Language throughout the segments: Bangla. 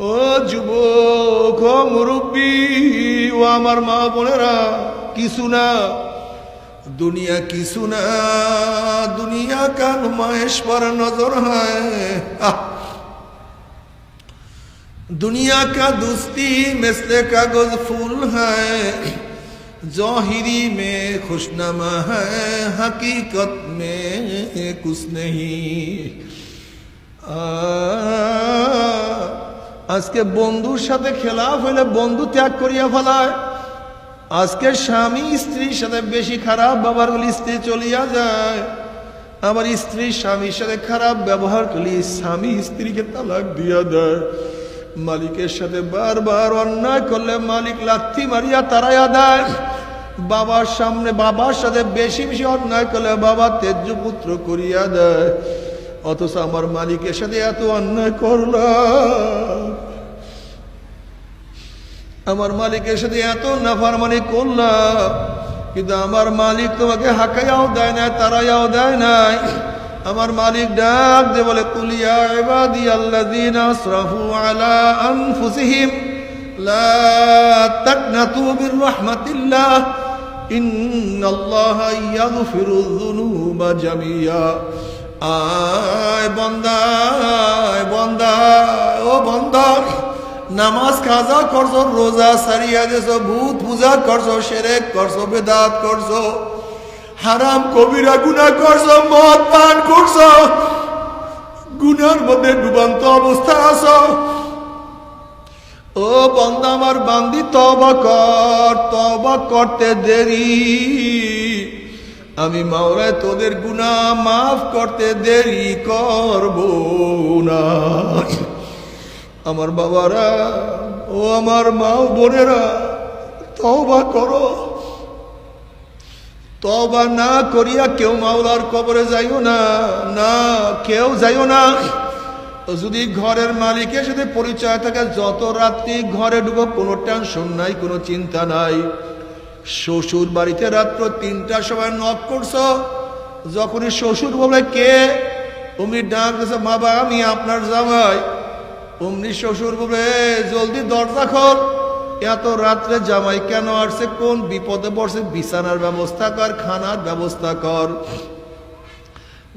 ও যুবক ও মুরব্বী ও আমার মা বোনেরা কিছু না दुनिया की सुना दुनिया का नुमाइश पर नजर है आह! दुनिया का दोस्ती मिसले कागज फूल है जौहरी में खुशनमा है हकीकत में कुछ नहीं আহ, আজকে বন্ধুর সাথে খেলাফ হইলে বন্ধু ত্যাগ করিয়া ফেলায়। আজকে স্বামী স্ত্রীর সাথে বেশি খারাপ ব্যবহার করলে স্ত্রী চলিয়া যায়। আবার স্ত্রী স্বামীর সাথে খারাপ ব্যবহার করলে স্বামী স্ত্রীকে তালাক দিয়া দেয়। মালিকের সাথে বারবার অন্যায় করলে মালিক লাথি মারিয়া তারাইয়া দেয়। বাবার সামনে বাবার সাথে বেশি বেশি অন্যায় করলে বাবা তেজ্য পুত্র করিয়া দেয়। অথচ আমার মালিকের সাথে এত অন্যায় করলাম। আমার মালিকের সাথে এত নাফারমানি করলাম, কিন্তু আমার মালিক তোমাকে হাকাইয়াও দেয় নাই, তারাইয়াও দেয় নাই। আমার মালিক ডাক দে বলে কুলিয়া আলা আনফুসিহিম, লা আয় বান্দা আয় বান্দা ও বান্দা নামাজ খাজা করছ, রোজা সারিয়া দেছো ভূত পূজা করছ, সেরেক করছ, বেদাত করছ, হারাম কবিরা গুনা করছ, মদ পান করছ, গুনার মধ্যে ডুবান্ত অবস্থা আছো। ও বন্দা, আমার বান্দি তবা কর তবা করতে দেরি। আমি মাওলায় তোদের গুনাহ মাফ করতে দেরি করব না। আমার বাবারা, ও আমার মা বোনেরা, তওবা করো। তওবা না করিয়া কেউ মাওলার কবরে যাইও না না কেউ যাইও না। যদি ঘরের মালিকের সাথে পরিচয় থাকে, যত রাত্রি ঘরে ঢুকো কোনো টেনশন নাই, কোনো চিন্তা নাই। শ্বশুর বাড়িতে রাত্র তিনটার সময় নক করছ? যখনই শ্বশুর বলে, কে? অমনি ডাক বাবা, আমি আপনার জামাই। অমনি শ্বশুর বলে জলদি দরজা খোল। এত রাত্রে জামাই কেন আসছে? কোন বিপদে পড়ছে? বিছানার ব্যবস্থা কর, খানার ব্যবস্থা কর।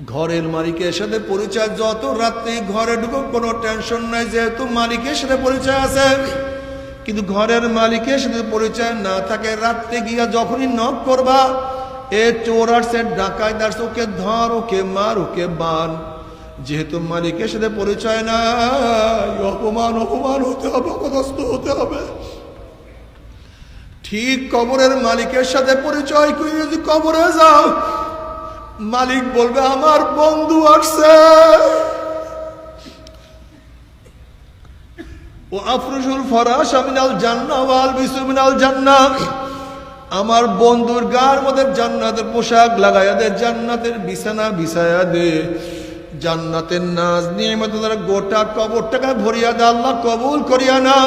ঘরের মালিকের সাথে পরিচয়, যত রাত্রি ঘরে ঢুকো কোনো টেনশন নাই, যেহেতু মালিকের সাথে পরিচয় আছে। কিন্তু ঘরের মালিকের সাথে পরিচয় না থাকে, রাত্রে গিয়া যখনই নখ করবা, এ চোর আসছে ডাকায় দাস ওকে ধর, ওকে মার, ওকে বান। যেহেতু মালিকের সাথে পরিচয় নাই, অপমান অপমান হতে হবে, অপদস্থ হতে হবে। ঠিক কবরের মালিকের সাথে পরিচয় করে যদি কবরে যাও, মালিক বলবে, আমার বন্ধু আসছে। ও আফরুসুল ফরাস মিনাল জান্নাহ ওয়াল বিসু মিনাল আমার বন্ধুর গার মধ্যে জান্নাতের পোশাক লাগাইয়া দে, জান্নাতের বিছানা বিছায়া দে। জান্নাতের নাজ নিয়মিত তারা গোটা কবরটাকে ভরিয়া দে, আল্লাহ কবুল করিয়া না।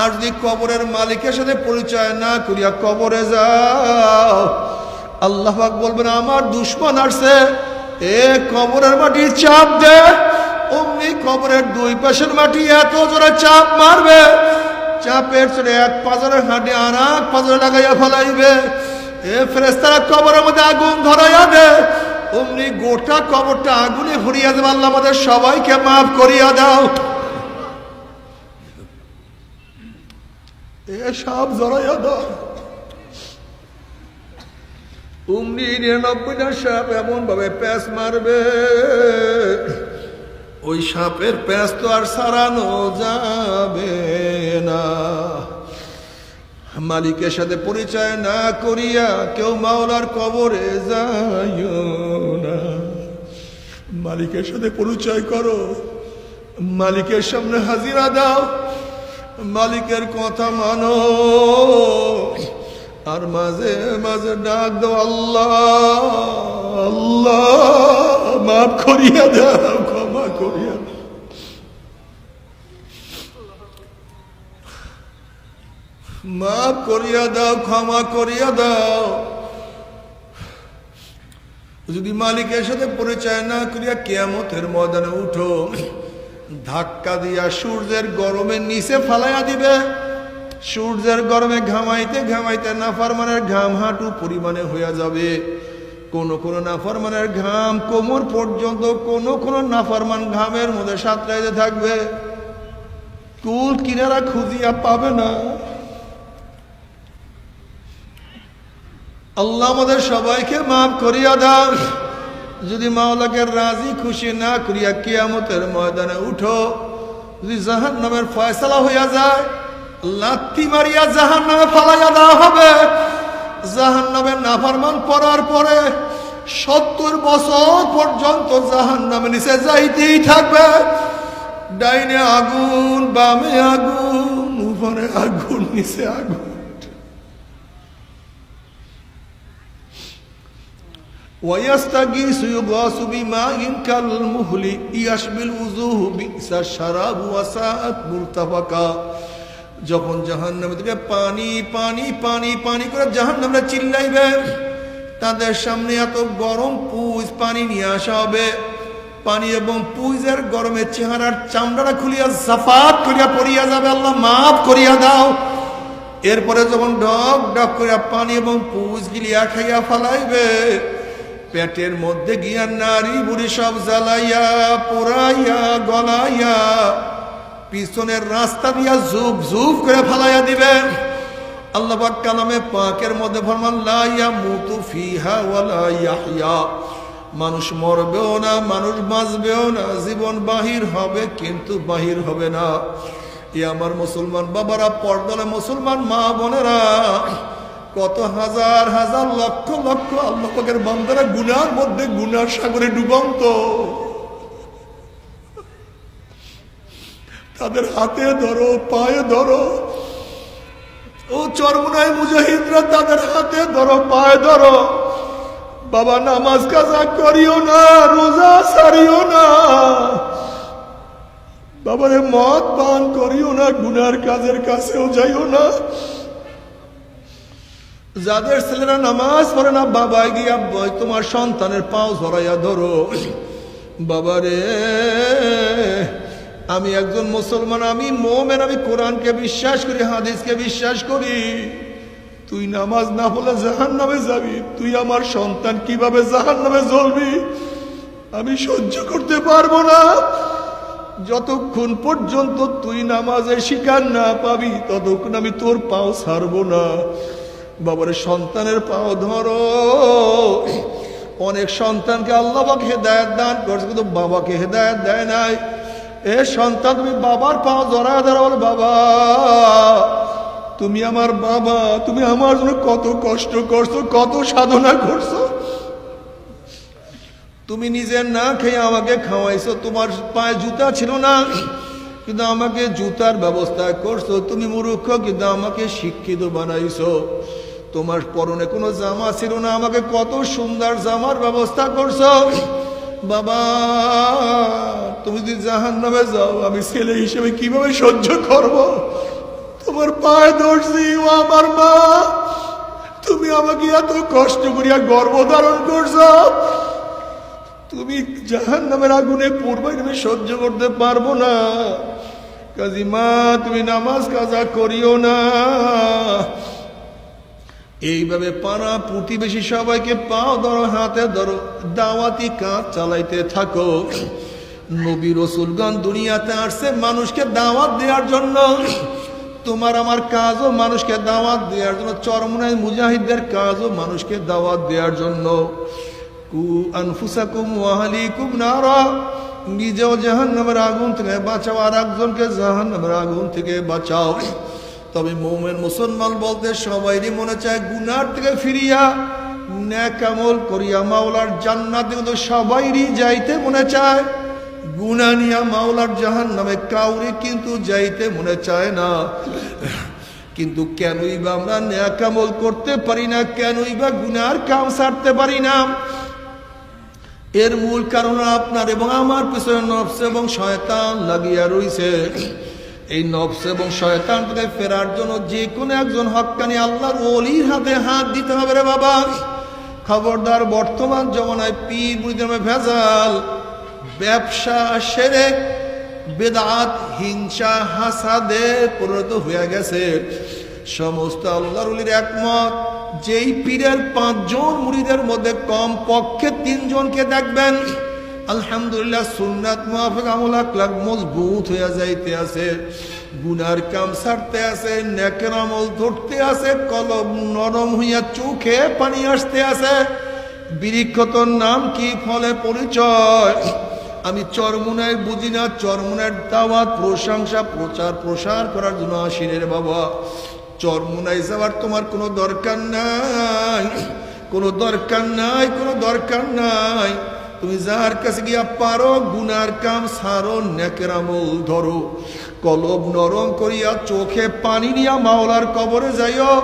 আর যদি কবরের মালিকের সাথে পরিচয় না করিয়া কবরে যাও আল্লাহফাক বলবেন, আমার দুশ্মন আসছে, এ কবরের মাটি চাপ দে। কবরের দুই পাশের মাটি এত জোরে চাপ মারবে। চাপের চলে এক পাজরের হাঁটি আর এক পাজরে লাগাইয়া ফেলাইবে। এ ফেরেস্তারা কবরের মধ্যে আগুন ধরাইয়া দে। অমনি গোটা কবরটা আগুনে ভরিয়া দেবে। আল্লাহ আমাদের সবাইকে মাফ করিয়া দাও। এ সব জড়াইয়া দাও। অমনি নিরানব্বইটা সাপ এমন ভাবে প্যাঁচ মারবে। ওই সাপের প্যাঁচ তো আর সারানো যাবে না। মালিকের সাথে পরিচয় না করিয়া কেউ মাওলার কবরে যাইও না। মালিকের সাথে পরিচয় করো। মালিকের সামনে হাজিরা দাও। মালিকের কথা মানো। আর মাঝে মাঝে ডাক দাও, আল্লাহ আল্লাহ, মাফ করিয়া দাও। করিয়া দাও মাফ করিয়া দাও, ক্ষমা করিয়া দাও। যদি মালিকের সাথে পরিচয় না করিয়া কেয়ামতের ময়দানে উঠো, ধাক্কা দিয়া সূর্যের গরমে নিচে ফালাইয়া দিবে। সূর্যের গরমে ঘামাইতে ঘামাইতে নাফারমানের ঘাম হাঁটু পরিমাণে হইয়া যাবে। কোন কোন নাফারমানের ঘাম কোমর পর্যন্ত কোন কোন নাফারমান ঘামের মধ্যে সাঁতরাইতে থাকবে। কুল কিনারা খুঁজিয়া পাবে না। আল্লাহ আমাদের সবাইকে মাফ করিয়া দাও। যদি মাওলাকে রাজি খুশি না করিয়া কিয়ামতের ময়দানে উঠো, যদি জাহান নামের ফয়সলা হইয়া যায় লাত্তি মারিয়া জাহান নামে ফালাইয়া দেওয়া হবে। জাহান নামের নাফারমান পড়ার পরে সত্তর বছর পর্যন্ত জাহান নামে নিচে যাইতেই থাকবে ডাইনে আগুন বামে আগুন উপরে আগুন নিচে আগুন ويستغيث يغاث بماء كالمهل يشبه الوجوه بئس الشراب وساءت مرتفقا যখন জাহান নামে থেকে পানি পানি পানি পানি করে জাহান নামে চিল্লাইবে, তাদের সামনে এত গরম পুজ পানি নিয়ে আসা হবে। পানি এবং পুজের গরমে চেহারার চামড়াটা খুলিয়া, জাফাত করিয়া পড়িয়া যাবে। আল্লাহ মাফ করিয়া দাও। এরপরে যখন ডক ডক করিয়া পানি এবং পুজ গিলিয়া খাইয়া ফালাইবে, পেটের মধ্যে গিয়া নারী বুড়ি সব জ্বালাইয়া, পোড়াইয়া, গলাইয়া পিছনের রাস্তা দিয়া জুপ জুপ করে ফালাইয়া দিবেন আল্লাহ পাক কালামে পাকের মধ্যে ফরমান লাইয়া মুতু ফিহা ওয়ালা ইয়াহইয়া মানুষ মরবেও না, মানুষ বাঁচবেও না, জীবন বাহির হবে কিন্তু বাহির হবে না। এ আমার মুসলমান বাবারা, পর্দলে মুসলমান মা বোনেরা, কত হাজার হাজার লক্ষ লক্ষ আল্লাহ পাকের বান্দারা গুনার মধ্যে গুনার সাগরে ডুবন্ত। তাদের হাতে ধরো, পায়ে ধরো। ও চরমুনায় মুজাহিদরা তাদের হাতে ধরো, পায়ে ধরো। বাবা, নামাজ কাজা করিও না, রোজা সারিও না। বাবারে, মদ পান করিও না, গুনার কাজের কাছেও যাইও না। যাদের ছেলেরা নামাজ পড়ে না বাবাই গিয়া বই তোমার সন্তানের পাও ধরাইয়া ধরো। বাবারে আমি একজন মুসলমান, আমি মোমেন, আমি কোরআনকে বিশ্বাস করি, হাদিসকে বিশ্বাস করি। তুই নামাজ না হলে জাহান নামে যাবি। তুই আমার সন্তান কীভাবে জাহান নামে জ্বলবি? আমি সহ্য করতে পারব না। যতক্ষণ পর্যন্ত তুই নামাজের শিকার না পাবি, ততক্ষণ আমি তোর পাও ছাড়বো না। বাবার সন্তানের পাও ধরো। অনেক সন্তানকে আল্লাহকে হেদায়ত দান করছে, কিন্তু বাবাকে হেদায়ত দেয় নাই। এ সন্তান, তুমি বাবার পাও জড়া ধরা বলে, বাবা, তুমি আমার বাবা, তুমি আমার জন্য কত কষ্ট করছ, কত সাধনা করছ। তুমি নিজে না খেয়ে আমাকে খাওয়াইছো, তোমার পায়ে জুতা ছিল না, কিন্তু আমাকে জুতার ব্যবস্থা করছ, তুমি মূর্খ, কিন্তু আমাকে শিক্ষিত বানাইছো। তোমার পরনে কোনো জামা ছিল না, আমাকে কত সুন্দর জামার ব্যবস্থা করছ। বাবা, তুমি যদি জাহান নামে যাও, আমি ছেলে হিসেবে কীভাবে সহ্য করব? তোমার পায়ে ধরছি, ও আমার মা। তুমি আমাকে এত কষ্ট করিয়া গর্ভধারণ করছ। তুমি জাহান নামের আগুনে পূর্বে আমি সহ্য করতে পারব না। কাজী মা, তুমি নামাজ কাজা করিও না। এইভাবে পাড়া প্রতিবেশী সবাইকে পাও ধরো, হাতে ধরো, দাওয়াতি কাজ চালাইতে থাকো। নবী রসুলগণ দুনিয়াতে আসছে মানুষকে দাওয়াত দেওয়ার জন্য। তোমার আমার কাজও মানুষকে দাওয়াত দেওয়ার জন্য। চরমনায় মুজাহিদদের কাজও মানুষকে দাওয়াত দেওয়ার জন্য। কু আনফুসাকুম ওয়াহালিকুম নারা। নিজেও জাহান নামের আগুন থেকে বাঁচাও আর একজনকে জাহান নামের আগুন থেকে বাঁচাও। তবে মৌমেন মুসলমান বলতে সবাইরই মনে চায় গুনার থেকে ফিরিয়া, ন্যাকামল করিয়া মাওলার জান্নাত কিন্তু সবাইরই যাইতে মনে চায়। গুনা নিয়া মাওলার জাহান নামে কাউরে কিন্তু যাইতে মনে চায় না। কিন্তু কেনই বা আমরা ন্যাকামল করতে পারি না, কেনই বা গুনার কাম সারতে পারি না। এর মূল কারণ আপনার এবং আমার পিছনে নফস এবং শয়তান লাগিয়া রইছে। এই নফস এবং শয়তান থেকে ফেরার জন্য যে কোনো একজন হক্কানি আল্লাহর ওলির হাতে হাত দিতে হবে রে বাবা। খবরদার বর্তমান জমানায় পীর নামে ভেজাল। ব্যবসা সেরে বেদাত, হিংসা, হাসাদে পরিণত হয়ে গেছে। সমস্ত আল্লাহর উলির একমত, যেই পীরের পাঁচজন মুড়িদের মধ্যে কম পক্ষে তিনজনকে দেখবেন। আলহামদুলিল্লাহ সুন্নাত মুআফিক আমল আকলাক মজবুত হইয়া যাইতে আছে। গুনার কাম ছাড়তে আছে, নেকের আমল ধরতে আছে, কলম নরম হইয়া চোখে পানি আসতে আছে। বিরিক্ষতর নাম কি ফলে পরিচয়? আমি চরমুনায় বুঝি না চরমুনার দাওয়াত, প্রশংসা, প্রচার প্রসার করার জন্য আসিনে রে বাবা। চরমুনায় যাওয়ার তোমার কোনো দরকার নাই, কোনো দরকার নাই, কোনো দরকার নাই। তুমি যার কাছে গিয়া পারো, গুনার কাম সারো, নেকের আমল ধরো। কলব নরম করিয়া চোখে পানি নিয়া মাওলার কবরে যাইও।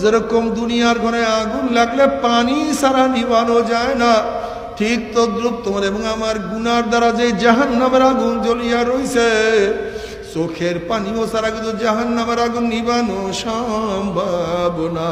যেরকম দুনিয়ার ঘরে আগুন লাগলে পানি সারা নিবানো যায় না। ঠিক তদ্রুপ তোমার এবং আমার গুনার দ্বারা যে জাহান নামের আগুন জ্বলিয়া রইছে, চোখের পানিও সারা কিন্তু জাহান নামের আগুন নিবানো সম্ভব না।